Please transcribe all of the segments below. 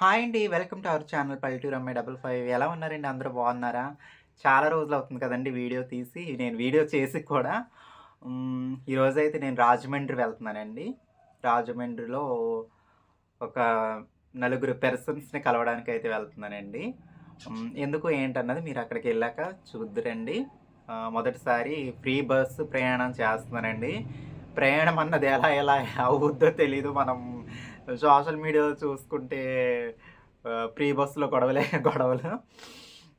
Hi అండి. Welcome to our channel పల్లెటూరు అమ్మాయి డబల్ ఫైవ్. ఎలా ఉన్నారండి? అందరూ బాగున్నారా? చాలా రోజులు అవుతుంది కదండి వీడియో తీసి. నేను వీడియో చేసి కూడా ఈరోజైతే ఈరోజు అయితే నేను రాజమండ్రి వెళ్తున్నానండి. రాజమండ్రిలో ఒక నలుగురు పెర్సన్స్ని కలవడానికి అయితే వెళ్తున్నానండి. ఎందుకు ఏంటన్నది మీరు అక్కడికి వెళ్ళాక చూద్దురండి. మొదటిసారి ఫ్రీ బస్సు ప్రయాణం చేస్తున్నానండి. ప్రయాణం అన్నది ఎలా ఎలా అవుద్దో తెలీదు. మనం సోషల్ మీడియాలో చూసుకుంటే ప్రీ బస్సులో గొడవలే గొడవలు.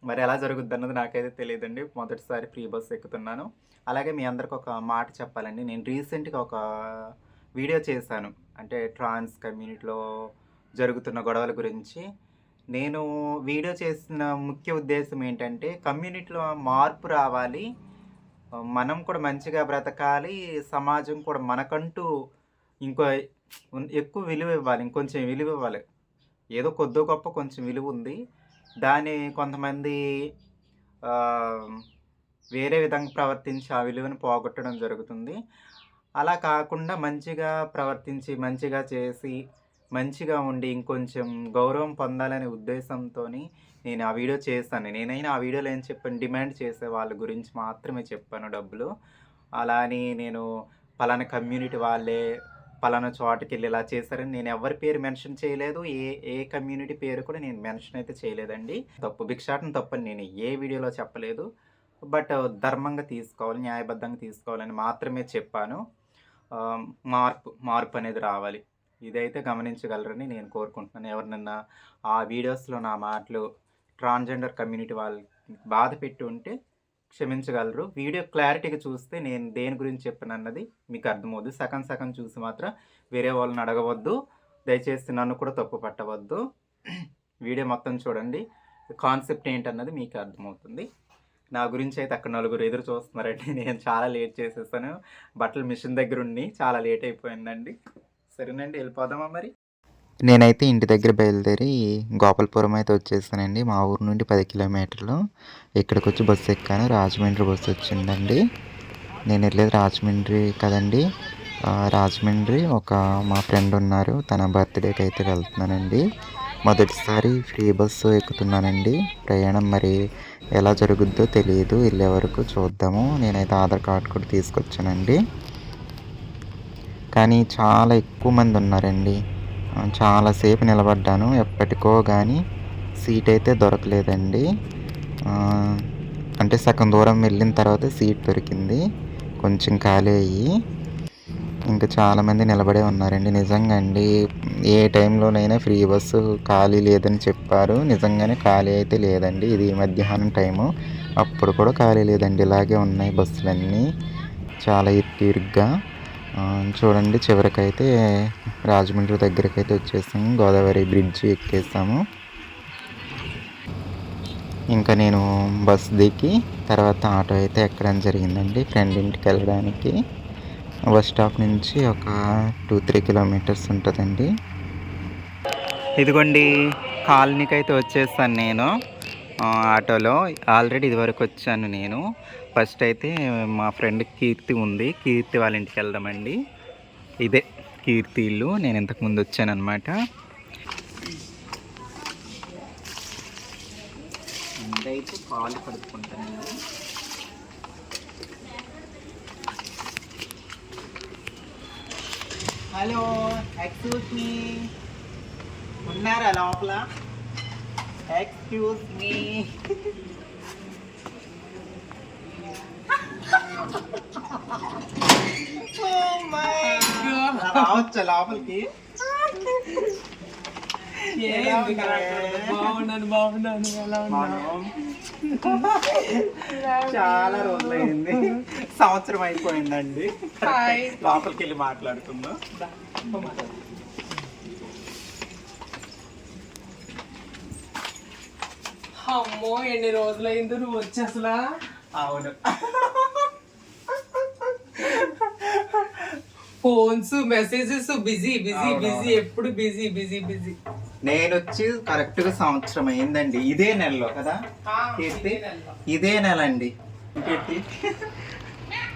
మరి ఎలా జరుగుద్ది అన్నది నాకైతే తెలియదండి. మొదటిసారి ఫ్రీ బస్ ఎక్కుతున్నాను. అలాగే మీ అందరికి ఒక మాట చెప్పాలండి. నేను రీసెంట్గా ఒక వీడియో చేశాను. అంటే ట్రాన్స్ కమ్యూనిటీలో జరుగుతున్న గొడవల గురించి. నేను వీడియో చేసిన ముఖ్య ఉద్దేశం ఏంటంటే కమ్యూనిటీలో మార్పు రావాలి. మనం కూడా మంచిగా బ్రతకాలి. సమాజం కూడా మనకంటూ ఇంకో ఎక్కువ విలువ ఇవ్వాలి ఇంకొంచెం విలువ ఇవ్వాలి. ఏదో కొద్దో గొప్ప కొంచెం విలువ ఉంది. దాన్ని కొంతమంది వేరే విధంగా ప్రవర్తించి ఆ విలువను పోగొట్టడం జరుగుతుంది. అలా కాకుండా మంచిగా ప్రవర్తించి మంచిగా చేసి మంచిగా ఉండి ఇంకొంచెం గౌరవం పొందాలనే ఉద్దేశంతో నేను ఆ వీడియో చేస్తాను. నేనైనా ఆ వీడియోలో ఏం చెప్పాను? డిమాండ్ చేసే వాళ్ళ గురించి మాత్రమే చెప్పాను డబ్బులు. అలా అని నేను పలానా కమ్యూనిటీ వాళ్ళే పలానా చోటకి వెళ్ళి ఇలా చేశారని నేను ఎవరి పేరు మెన్షన్ చేయలేదు. ఏ ఏ కమ్యూనిటీ పేరు కూడా నేను మెన్షన్ అయితే చేయలేదండి. తప్పు భిక్షాటం తప్పని నేను ఏ వీడియోలో చెప్పలేదు. బట్ ధర్మంగా తీసుకోవాలి న్యాయబద్ధంగా తీసుకోవాలని మాత్రమే చెప్పాను. మార్పు మార్పు అనేది రావాలి. ఇదైతే గమనించగలరని నేను కోరుకుంటున్నాను. ఎవరినన్నా ఆ వీడియోస్లో నా మాటలు ట్రాన్స్జెండర్ కమ్యూనిటీ వాళ్ళకి బాధ పెట్టి ఉంటే క్షమించగలరు. వీడియో క్లారిటీగా చూస్తే నేను దేని గురించి చెప్పినన్నది మీకు అర్థమవుద్దు. సగం సగం చూసి మాత్రం వేరే వాళ్ళని అడగవద్దు. దయచేసి నన్ను కూడా తప్పు పట్టవద్దు. వీడియో మొత్తం చూడండి. కాన్సెప్ట్ ఏంటన్నది మీకు అర్థమవుతుంది. నా గురించి అయితే అక్కడ నలుగురు ఎదురు చూస్తున్నారండి. నేను చాలా లేట్ చేసేసాను. బట్టలు మిషన్ దగ్గర ఉండి చాలా లేట్ అయిపోయిందండి. సరేనండి వెళ్ళిపోదామా మరి? నేనైతే ఇంటి దగ్గర బయలుదేరి గోపాలపురం అయితే వచ్చేసానండి. మా ఊరు నుండి పది కిలోమీటర్లు. ఇక్కడికి వచ్చి బస్సు ఎక్కాను. రాజమండ్రి బస్సు వచ్చిందండి. నేను వెళ్ళేది రాజమండ్రి కదండి. రాజమండ్రి ఒక మా ఫ్రెండ్ ఉన్నారు. తన బర్త్డేకి అయితే వెళ్తున్నానండి. మొదటిసారి ఫ్రీ బస్సు ఎక్కుతున్నానండి. ప్రయాణం మరి ఎలా జరుగుద్దో తెలియదు. వెళ్ళే వరకు చూద్దాము. నేనైతే ఆధార్ కార్డు కూడా తీసుకొచ్చానండి. కానీ చాలా ఎక్కువ మంది ఉన్నారండి. చాలాసేపు నిలబడ్డాను. ఎప్పటికో కానీ సీట్ అయితే దొరకలేదండి. అంటే సగం దూరం వెళ్ళిన తర్వాత సీట్ దొరికింది. కొంచెం ఖాళీ అయ్యి ఇంకా చాలామంది నిలబడే ఉన్నారండి. నిజంగా అండి ఏ టైంలోనైనా ఫ్రీ బస్సు ఖాళీ లేదని చెప్పారు. నిజంగానే ఖాళీ అయితే లేదండి. ఇది మధ్యాహ్నం టైము. అప్పుడు కూడా ఖాళీ లేదండి. ఇలాగే ఉన్నాయి బస్సులన్నీ. చాలా ఇరుగ్గా. చూడండి చివరికైతే రాజమండ్రి దగ్గరికి అయితే వచ్చేసాము. గోదావరి బ్రిడ్జ్ ఎక్కేసాము. ఇంకా నేను బస్ దిగి తర్వాత ఆటో అయితే ఎక్కడం జరిగిందండి. ఫ్రెండ్ ఇంటికి వెళ్ళడానికి. బస్ స్టాప్ నుంచి ఒక టూ త్రీ కిలోమీటర్స్ ఉంటుందండి. ఇదిగోండి కాలనీకి అయితే వచ్చేసాను నేను ఆటోలో. ఆల్రెడీ ఇదివరకు వచ్చాను నేను. ఫస్ట్ అయితే మా ఫ్రెండ్ కీర్తి ఉంది. కీర్తి వాళ్ళ ఇంటికి వెళ్దామండి. ఇదే కీర్తి ఇల్లు. నేను ఇంతకుముందు వచ్చానమాట అయితే పాలు కడుక్కుంటాను హలో ఎక్స్క్యూజ్ మీ ఉన్నారా లోపల? ఎక్స్క్యూజ్ మీ రావచ్చా లోపలికి బాగున్నాను బాగున్నాను ఎలా ఉన్నావు మనం చాలా రోజులైంది. సంవత్సరం అయిపోయిందండి. లోపలికి వెళ్ళి మాట్లాడుకుందాం. అమ్మో ఎన్ని రోజులైందో నువ్వు వచ్చి అసలు? అవును. Phones messages busy busy. Busy ఎప్పుడు బిజీ బిజీ బిజీ నేను వచ్చి కరెక్ట్గా సంవత్సరం అయిందండి. ఇదే నెలలో కదా? కీర్తి? ఇదే నెల అండి కీర్తి?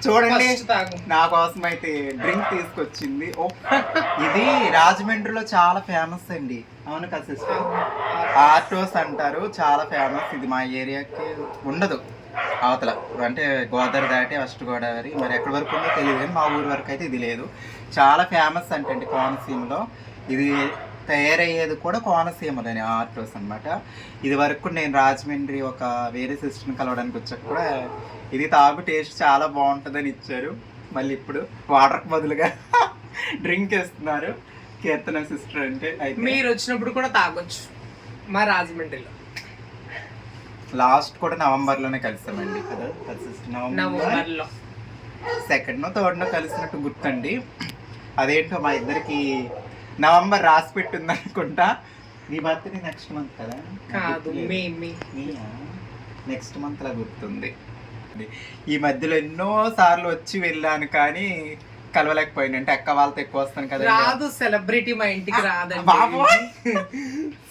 చూడండి. నా కోసం అయితే డ్రింక్ తీసుకొచ్చింది. ఇది రాజమండ్రిలో చాలా ఫేమస్ అండి. అవును కదా సిస్టర్? ఆర్టోస్ అంటారు. చాలా ఫేమస్ ఇది మా ఏరియాకి ఉండదు. అవతల. అంటే గోదావరి దాటి వెస్ట్ గోదావరి మరి ఎక్కడి వరకు ఉందో తెలియదు కానీ మా ఊరి వరకు అయితే ఇది లేదు. చాలా ఫేమస్ అంటే కోనసీమలో. ఇది తయారయ్యేది కూడా కోనసీమలోని ఆర్టోస్ అనమాట ఇది వరకు నేను రాజమండ్రి ఒక వేరే సిస్టర్ని కలవడానికి వచ్చాక కూడా ఇది తాగు టేస్ట్ చాలా బాగుంటుందని ఇచ్చారు. మళ్ళీ ఇప్పుడు వాటర్కి బదులుగా డ్రింక్ ఇస్తున్నారు కీర్తన సిస్టర్ అంటే మీరు వచ్చినప్పుడు కూడా తాగొచ్చు మా రాజమండ్రిలో. లాస్ట్ కూడా నవంబర్లోనే కలిసామండి. కదా సిస్టర్ నవంబర్ నవంబర్లో సెకండ్ థర్డ్ కలిసినట్టు గుర్తండి. అదేంటో మా ఇద్దరికి నవంబర్ రాసి పెట్టింది అనుకుంటా మీ బర్త్డే నెక్స్ట్ మంత్ కదా? కాదు మే మే నెక్స్ట్ మంత్ లా గుర్తుంది. ఈ మధ్యలో ఎన్నో సార్లు వచ్చి వెళ్ళాను కానీ కలవలేకపోయాను అంటే అక్క వాళ్ళతో ఎక్కువ వస్తాను కదా రాదు సెలబ్రిటీ మా ఇంటికి రాదండి. బాబోయ్.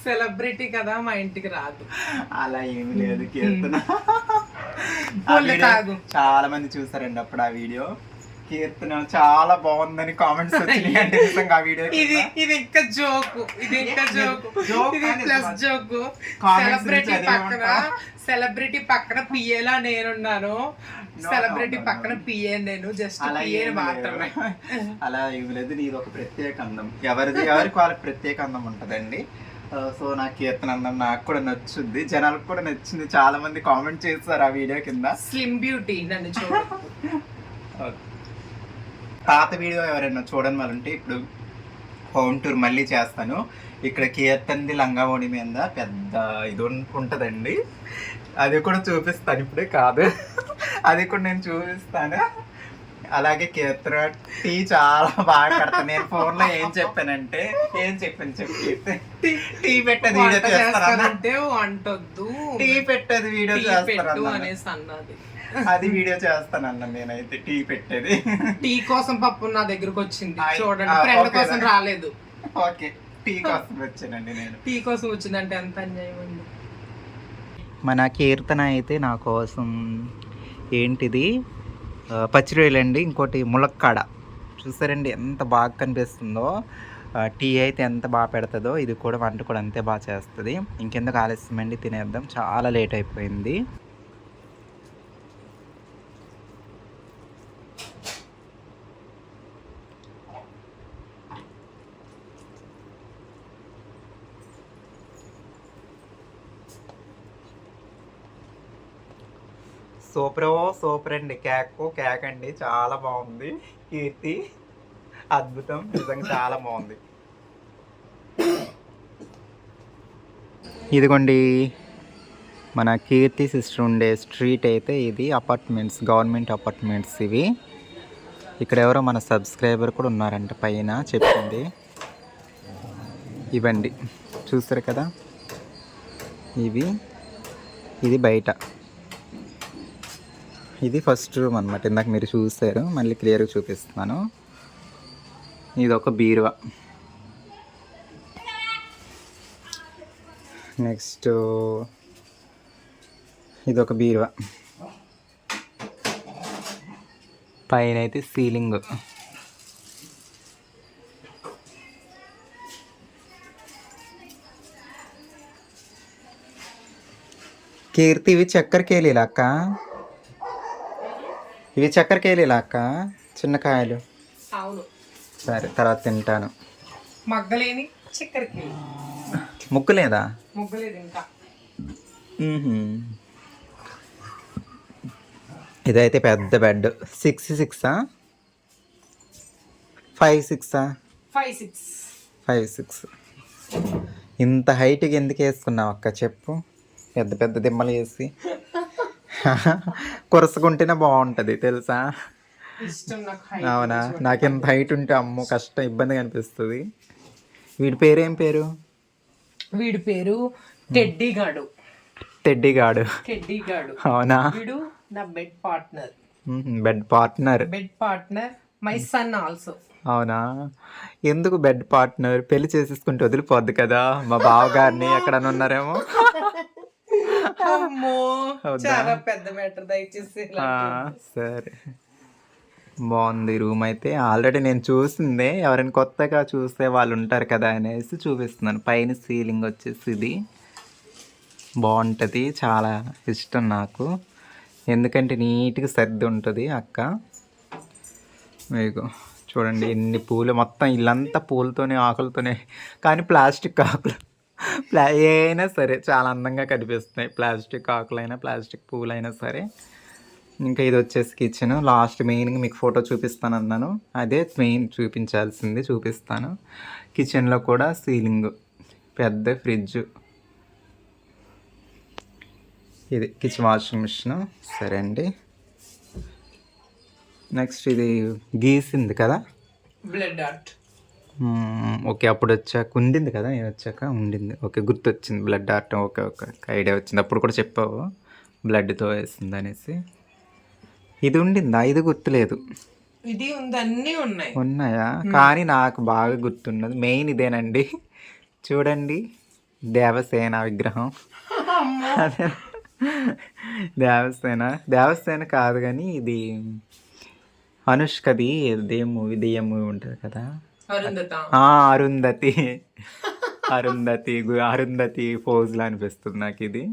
సెలబ్రిటీ కదా మా ఇంటికి రాదు. అలా ఏమి లేదు కీర్తన. చాలా మంది చూసారండి అప్పుడు ఆ వీడియో. కీర్తన చాలా బాగుందని కామెంట్స్ వచ్చినాయి అంటే నిజంగా ఆ వీడియో ఇది ఇది ఇంకా జోకు ఇది ఇంకా జోకు ఇది కాదు ప్లస్ ఇది. జోకు Comments సెలబ్రిటీ చదివే పక్కన ఉంటా. సెలబ్రిటీ పక్కన నేనున్నాను. No, సెలబ్రిటీ no, no, పక్కన. పిఏ నేను జస్ట్ అలా మాత్రమే లేదు. అలా ఏమి లేదు నీది ఒక ప్రత్యేక అందం. ఎవరిది ఎవరికి వాళ్ళకి ప్రత్యేక అందం ఉంటుందండి. సో నా కీర్తన అందం నాకు కూడా నచ్చుద్ది. జనాలకు కూడా నచ్చింది. చాలా మంది కామెంట్ చేస్తారు ఆ వీడియో కింద. స్లిమ్ బ్యూటీ నన్ను చూడు. పాత వీడియో ఎవరైనా చూడని వాళ్ళు ఉంటే ఇప్పుడు హోమ్ టూర్ మళ్ళీ చేస్తాను. ఇక్కడ కీర్తన్ది లంగావోణి మీద పెద్ద ఇది ఉంటదండి. అది కూడా చూపిస్తాను ఇప్పుడే కాదు. అది కూడా నేను చూపిస్తాను. అలాగే కీర్తన టీ చాలా బాగా కడతాను నేను ఫోన్లో ఏం చెప్పానంటే ఏం చెప్పాను చెప్పి టీ పెట్టేది వీడియో చేస్తానంటే వంటొద్దు. టీ పెట్టేది వీడియో చేస్తాను. అనేసి అన్నది. అది వీడియో చేస్తాను అన్న నేనైతే టీ పెట్టేది. టీ కోసం పప్పు నా దగ్గరకు వచ్చింది. చూడండి ఫ్రెండ్ కోసం. రాలేదు. ఓకే టీ కోసం వచ్చానండి నేను. టీ కోసం వచ్చిందంటే ఎంత అన్యాయం అండి. మన కీర్తన అయితే నా కోసం ఏంటిది? పచ్చిరొయ్యలండి ఇంకోటి ములక్కాడ. చూసారండి ఎంత బాగా కనిపిస్తుందో. టీ అయితే ఎంత బాగా పెడుతుందో ఇది కూడా వంట కూడా అంతే బాగా చేస్తుంది. ఇంకెందుకు ఆలస్యం అండి తినేద్దాం. చాలా లేట్ అయిపోయింది. సూపర్ సూపర్ అండి. కేక్ కేక్ అండి. చాలా బాగుంది. కీర్తి అద్భుతం. నిజంగా చాలా బాగుంది. ఇదిగోండి. మన కీర్తి సిస్టర్ ఉండే స్ట్రీట్ అయితే ఇది అపార్ట్మెంట్స్ గవర్నమెంట్ అపార్ట్మెంట్స్ ఇవి. ఇక్కడ ఎవరో మన సబ్స్క్రైబర్ కూడా ఉన్నారంట పైన చెప్పింది. ఇవండి చూస్తారు కదా? ఇవి. ఇది బయట. ఇది ఫస్ట్ రూమ్ అనమాట ఇందాక మీరు చూసారు మళ్ళీ క్లియర్గా చూపిస్తున్నాను. ఇది ఒక బీరువా. నెక్స్ట్ ఇది ఒక బీరువా. పైన అయితే సీలింగ్. కీర్తి ఇవి చక్కెర కేలీలా అక్క? ఇవి చక్కెర కేలీలా అక్క చిన్న కాయలు. అవును. సరే తర్వాత తింటాను. మగ్గలేని ముక్కు లేదా ఇంకా. ఇదైతే పెద్ద బెడ్. సిక్స్ సిక్సా ఫైవ్ సిక్సా ఫైవ్ సిక్స్. Five six. ఇంత హైట్కి ఎందుకు వేసుకున్నావు అక్క చెప్పు. పెద్ద పెద్ద దిమ్మలు వేసి. కురసకుంటేనే బాగుంటుంది తెలుసా? అవునా. నాకు ఎంత హైట్ ఉంటే అమ్మో కష్టం ఇబ్బందిగా అనిపిస్తుంది. వీడి పేరేం పేరు? వీడి పేరు టెడ్డీ గాడు తెడ్డిగాడు టెడ్డీ గాడు అవునా? వీడు నా bed partner bed partner bed partner my son also అవునా? ఎందుకు బెడ్ పార్ట్నర్ పెళ్ళి చేసేసుకుంటే వదిలిపోద్ది కదా మా బావగారిని ఎక్కడ ఉన్నారేమో అమ్మో వద్దా? చాలా పెద్ద మ్యాటర్ దయచేసి. సరే. బాగుంది రూమ్ అయితే. ఆల్రెడీ నేను చూసిందే. ఎవరైనా కొత్తగా చూస్తే వాళ్ళు ఉంటారు కదా అనేసి చూపిస్తున్నాను. పైన సీలింగ్ వచ్చేసి ఇది బాగుంటుంది. చాలా ఇష్టం నాకు. ఎందుకంటే నీట్గా సర్ది ఉంటుంది అక్క. మీకు చూడండి ఎన్ని పూలు. మొత్తం ఇల్లంతా పూలతోనే ఆకులతోనే. కానీ ప్లాస్టిక్ ఆకులు. ప్లా ఏ అయినా సరే చాలా అందంగా కనిపిస్తున్నాయి. ప్లాస్టిక్ ఆకులైనా ప్లాస్టిక్ పూలైనా సరే. ఇంకా ఇది వచ్చేసి కిచెన్ లాస్ట్ మెయిన్గా మీకు ఫోటో చూపిస్తాను అన్నాను అదే మెయిన్ చూపించాల్సింది చూపిస్తాను. కిచెన్లో కూడా సీలింగ్ పెద్ద ఫ్రిడ్జ్ ఇది కిచెన్ వాషింగ్ మిషన్ సరే అండి. నెక్స్ట్ ఇది గీసింది కదా? బ్లడ్ ఆర్ట్ ఓకే అప్పుడు వచ్చాక ఉండింది కదా? నేను వచ్చాక ఉండింది. ఓకే గుర్తొచ్చింది. Blood art okay okay. Idea వచ్చింది. అప్పుడు కూడా చెప్పావు. బ్లడ్తో వేసింది అనేసి. ఇది ఉండిందా? ఇది గుర్తులేదు. ఇది ఉంది అన్నీ ఉన్నాయి. ఉన్నాయా? కానీ నాకు బాగా గుర్తున్నది. మెయిన్ ఇదేనండి. చూడండి. దేవసేన విగ్రహం. అదే. దేవసేన. దేవసేన కాదు కానీ ఇది అనుష్కది దేం మూవీ దెయ్యం మూవీ ఉంటుంది కదా? అరుంధత. అరుంధతి. అరుంధతి పోజ్లా అనిపిస్తుంది నాకు ఇది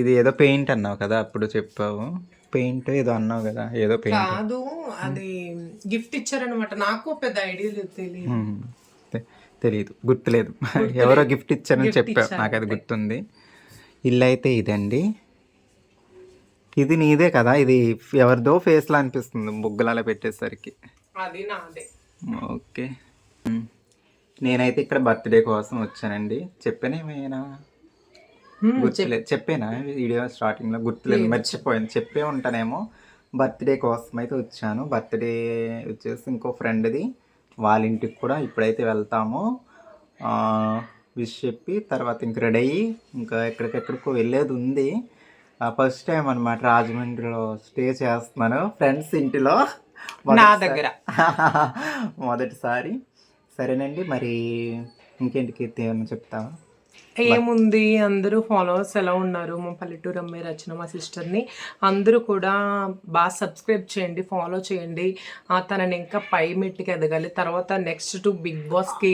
ఇది ఏదో పెయింట్ అన్నావు కదా అప్పుడు చెప్పావు. పెయింట్ ఏదో అన్నావు కదా ఏదో పెయింట్. కాదు అది గిఫ్ట్ ఇచ్చారనమాట నాకు పెద్ద ఐడియా లేదు తెలియదు తెలియదు గుర్తులేదు. ఎవరో గిఫ్ట్ ఇచ్చారని చెప్పావు. నాకు అది గుర్తుంది. ఇల్లు అయితే ఇదండి. ఇది నీదే కదా ఇది ఎవరిదో ఫేస్లో అనిపిస్తుంది బుగ్గలలో పెట్టేసరికి. అది నాదే. ఓకే. నేనైతే ఇక్కడ బర్త్డే కోసం వచ్చానండి. చెప్పానేమైనా గుర్తులేదు చెప్పానా? వీడియో స్టార్టింగ్లో గుర్తులేదు మర్చిపోయాను. చెప్పే ఉంటానేమో. బర్త్డే కోసం అయితే వచ్చాను. బర్త్డే వచ్చేసి ఇంకో ఫ్రెండ్ది. వాళ్ళ ఇంటికి కూడా ఇప్పుడైతే వెళ్తాము. విష్ చెప్పి తర్వాత ఇంక రెడీ అయ్యి ఇంకా ఎక్కడికెక్కడికో వెళ్ళేది ఉంది. ఫస్ట్ టైం అనమాట రాజమండ్రిలో స్టే చేస్తున్నాను. ఫ్రెండ్స్ ఇంటిలో. నా మొదటిసారి- దగ్గర. మొదటిసారి. సరేనండి మరి ఇంకేంటి కీర్తి ఏమన్నా చెప్తావా? ఏముంది? అందరూ ఫాలోవర్స్ ఎలా ఉన్నారు? మా పల్లెటూరు అమ్మాయి రచన మా సిస్టర్ని. అందరూ కూడా బాగా సబ్స్క్రైబ్ చేయండి ఫాలో చేయండి. తనని ఇంకా పై మెట్టుకి ఎదగాలి. తర్వాత నెక్స్ట్ టు బిగ్ బాస్కి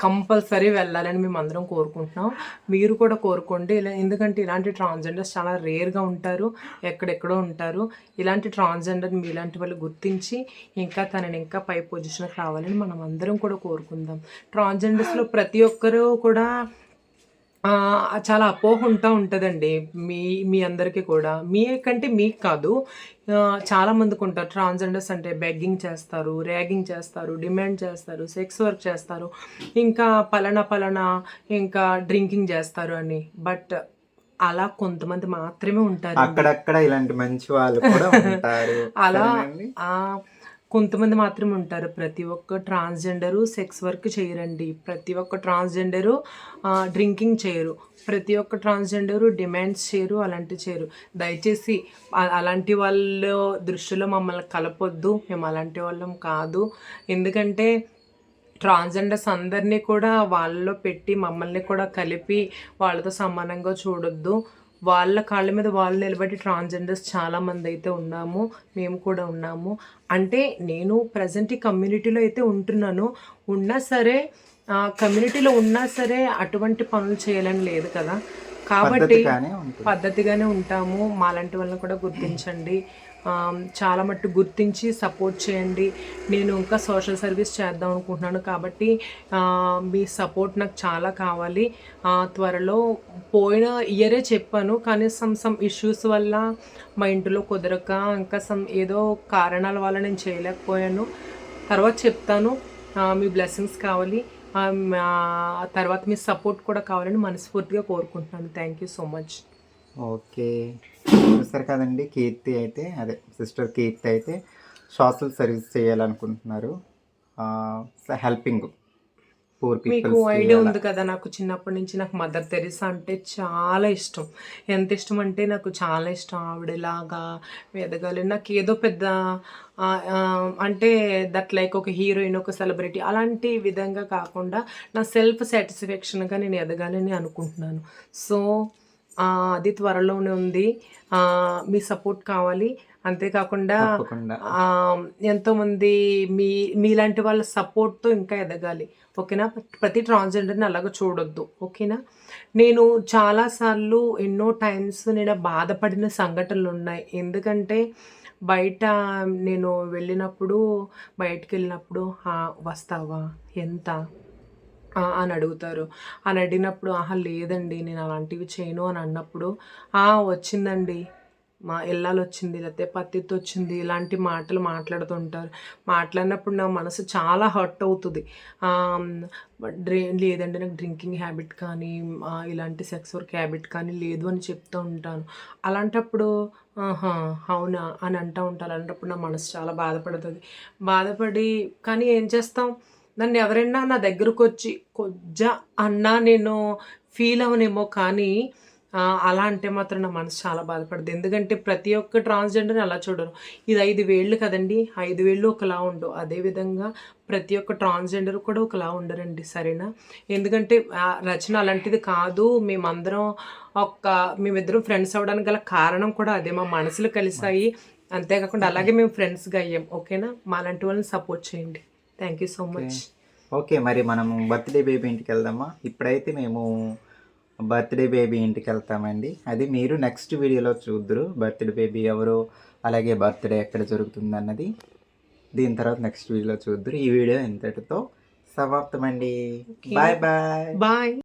కంపల్సరీ వెళ్ళాలని మేము అందరం కోరుకుంటున్నాం. మీరు కూడా కోరుకోండి. ఇలా ఎందుకంటే ఇలాంటి ట్రాన్స్జెండర్స్ చాలా రేర్గా ఉంటారు ఎక్కడెక్కడో ఉంటారు. ఇలాంటి ట్రాన్స్జెండర్ మీలాంటి వాళ్ళు గుర్తించి ఇంకా తనని ఇంకా పై పొజిషన్కి రావాలని మనం అందరం కూడా కోరుకుందాం. ట్రాన్స్జెండర్స్లో ప్రతి ఒక్కరూ కూడా ఆ, చాలా అపోహ ఉంటా ఉంటుందండి. మీ మీ అందరికీ కూడా. మీ కంటే మీకు కాదు. చాలా మందికి ఉంటారు ట్రాన్స్జెండర్స్ అంటే బెగ్గింగ్ చేస్తారు ర్యాగింగ్ చేస్తారు డిమాండ్ చేస్తారు సెక్స్ వర్క్ చేస్తారు. ఇంకా పలానా పలానా ఇంకా డ్రింకింగ్ చేస్తారు అని. బట్ అలా కొంతమంది మాత్రమే ఉంటారు అక్కడక్కడ ఇలాంటి మంచి వాళ్ళు కూడా ఉంటారు. అలా సరేనండి? ఆ, కొంతమంది మాత్రం ఉంటారు. ప్రతి ఒక్క ట్రాన్స్జెండరు సెక్స్ వర్క్ చేయరండి. ప్రతి ఒక్క ట్రాన్స్జెండరు డ్రింకింగ్ చేయరు. ప్రతి ఒక్క ట్రాన్స్జెండరు డిమాండ్స్ చేయరు అలాంటి చేయరు. దయచేసి అలాంటి వాళ్ళ దృష్టిలో మమ్మల్ని కలపొద్దు. మేము అలాంటి వాళ్ళం కాదు. ఎందుకంటే ట్రాన్స్జెండర్స్ అందరినీ కూడా వాళ్ళలో పెట్టి మమ్మల్ని కూడా కలిపి వాళ్ళతో సమానంగా చూడొద్దు. వాళ్ళ కాళ్ళ మీద వాళ్ళు నిలబడి ట్రాన్స్జెండర్స్ చాలామంది అయితే ఉన్నాము మేము కూడా ఉన్నాము. అంటే నేను ప్రజెంట్ ఈ కమ్యూనిటీలో అయితే ఉంటున్నాను. ఉన్నా సరే కమ్యూనిటీలో ఉన్నా సరే అటువంటి పనులు చేయాలని లేదు కదా. కాబట్టి పద్ధతిగానే ఉంటాము. మాలాంటి వాళ్ళని కూడా గుర్తించండి. చాలా మట్టు గుర్తించి సపోర్ట్ చేయండి. నేను ఇంకా సోషల్ సర్వీస్ చేద్దాం అనుకుంటున్నాను కాబట్టి మీ సపోర్ట్ నాకు చాలా కావాలి. త్వరలో పోయిన ఇయరే చెప్పాను కానీ సమ్ సమ్ ఇష్యూస్ వల్ల మా ఇంటిలో కుదరక ఇంకా సమ్ ఏదో కారణాల వల్ల నేను చేయలేకపోయాను. తర్వాత చెప్తాను మీ బ్లెస్సింగ్స్ కావాలి. తర్వాత మీ సపోర్ట్ కూడా కావాలని మనస్ఫూర్తిగా కోరుకుంటున్నాను. Thank you so much okay చూస్తారు కదండి కీర్తి అయితే అదే సిస్టర్ కీర్తి అయితే సోషల్ సర్వీస్ చేయాలనుకుంటున్నారు. హెల్పింగ్ పూర్ మీకు ఐడియా ఉంది కదా నాకు చిన్నప్పటి నుంచి నాకు మదర్ తెరిసా అంటే చాలా ఇష్టం. ఎంత ఇష్టం అంటే నాకు చాలా ఇష్టం ఆవిడలాగా ఎదగాలి నాకు ఏదో పెద్ద అంటే దట్ లైక్ ఒక హీరోయిన్ ఒక సెలబ్రిటీ అలాంటి విధంగా కాకుండా నా సెల్ఫ్ సాటిస్ఫాక్షన్గా నేను ఎదగాలని అనుకుంటున్నాను. సో అది త్వరలోనే ఉంది. మీ సపోర్ట్ కావాలి. అంతేకాకుండా ఎంతోమంది మీ మీలాంటి వాళ్ళ సపోర్ట్తో ఇంకా ఎదగాలి. ఓకేనా? ప్రతి ట్రాన్స్జెండర్ని అలాగ చూడొద్దు. ఓకేనా? నేను చాలాసార్లు ఎన్నో టైమ్స్ నేను బాధపడిన సంఘటనలు ఉన్నాయి ఎందుకంటే బయట నేను వెళ్ళినప్పుడు బయటికి వెళ్ళినప్పుడు "ఆ, వస్తావా? ఎంత? అని అడుగుతారు. అని అడిగినప్పుడు ఆహా లేదండి నేను అలాంటివి చేయను అని అన్నప్పుడు "ఆ, వచ్చిందండి. మా ఎల్లాలు వచ్చింది లేకపోతే పత్తితో వచ్చింది ఇలాంటి మాటలు మాట్లాడుతుంటారు. మాట్లాడినప్పుడు నా మనసు చాలా హర్ట్ అవుతుంది. డ్రే లేదండి నాకు డ్రింకింగ్ హ్యాబిట్ కానీ ఇలాంటి సెక్స్ వర్క్ హ్యాబిట్ కానీ లేదు అని చెప్తూ ఉంటాను. అలాంటప్పుడు ఆహా అవునా అని అంటూ ఉంటారు. అలాంటప్పుడు నా మనసు చాలా బాధపడుతుంది. బాధపడి కానీ ఏం చేస్తాం? నన్ను ఎవరైనా నా దగ్గరకు వచ్చి కొజ్జా అన్నా నేను ఫీల్ అవనేమో కానీ అలా అంటే మాత్రం నా మనసు చాలా బాధపడుతుంది ఎందుకంటే ప్రతి ఒక్క ట్రాన్స్జెండర్ని అలా చూడరు. ఇది ఐదు వేళ్ళు కదండి. ఐదు వేళ్ళు ఒకలా ఉండవు. అదేవిధంగా ప్రతి ఒక్క ట్రాన్స్జెండర్ కూడా ఒకలా ఉండరండి. సరేనా? ఎందుకంటే ఆ, రచన అలాంటిది కాదు. మేమందరం ఒక్క మేమిద్దరం ఫ్రెండ్స్ అవ్వడానికి గల కారణం కూడా అదే. మా మనసులు కలిసాయి అంతేకాకుండా అలాగే మేము ఫ్రెండ్స్గా అయ్యాం. ఓకేనా? మాలాంటి వాళ్ళని సపోర్ట్ చేయండి. Thank you so much okay మరి మనము బర్త్డే బేబీ ఇంటికి వెళ్దామా? ఇప్పుడైతే మేము బర్త్డే బేబీ ఇంటికి వెళ్తామండి. అది మీరు నెక్స్ట్ వీడియోలో చూద్దరు. బర్త్డే బేబీ ఎవరు? అలాగే బర్త్డే ఎక్కడ జరుగుతుంది అన్నది దీని తర్వాత నెక్స్ట్ వీడియోలో చూద్దరు. ఈ వీడియో ఇంతటితో సమాప్తమండి. Bye bye bye